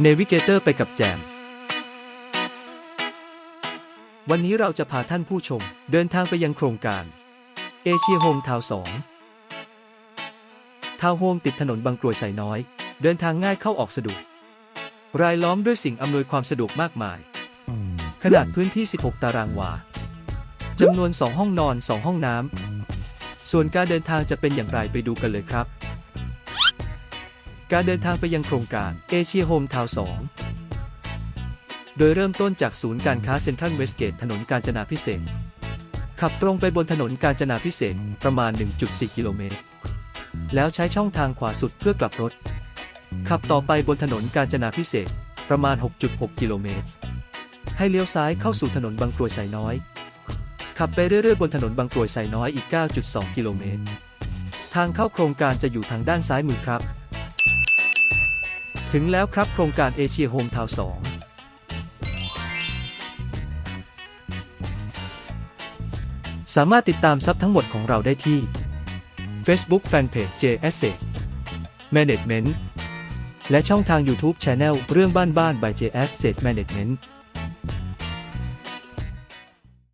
เนวิเกเตอร์ไปกับแจม วันนี้เราจะพาท่านผู้ชมเดินทางไปยังโครงการเอเชียโฮมทาวสองทาวน์โฮมติดถนนบางกรวยไซน้อย เดินทางง่ายเข้าออกสะดวก รายล้อมด้วยสิ่งอำนวยความสะดวกมากมาย ขนาดพื้นที่ 16 ตารางวาจำนวน 2 ห้องนอน 2 ห้องน้ำ ส่วนการเดินทางจะเป็นอย่างไรไปดูกันเลยครับ การเดินทางไปยังโครงการเอเชียโฮมทาวสองโดยเริ่มต้นจากศูนย์การค้าเซ็นทรัลเวสเกตถนนกาญจนาพิเศษกขับตรงไปบนถนนกาญจนาพิเศษกประมาณ 1.4 กิโลเมตร แล้วใช้ช่องทางขวาสุดเพื่อกลับรถ ขับต่อไปบนถนนกาญจนาพิเศษกประมาณ 6.6 กิโลเมตร ให้เลี้ยวซ้ายเข้าสู่ถนนบางกรวยไซน้อย ขับไปเรื่อยๆ บนถนนบางกรวยไซน้อยอีก 9.2 กิโลเมตร ทางเข้าโครงการจะอยู่ทางด้านซ้ายมือครับ ถึงแล้วครับโครงการเอเชียโฮมทาวน์2สามารถติดตามซับทั้งหมดของเราได้ที่ Facebook Fanpage J Asset Management และช่องทาง YouTube Channel เรื่องบ้านบ้าน by J Asset Management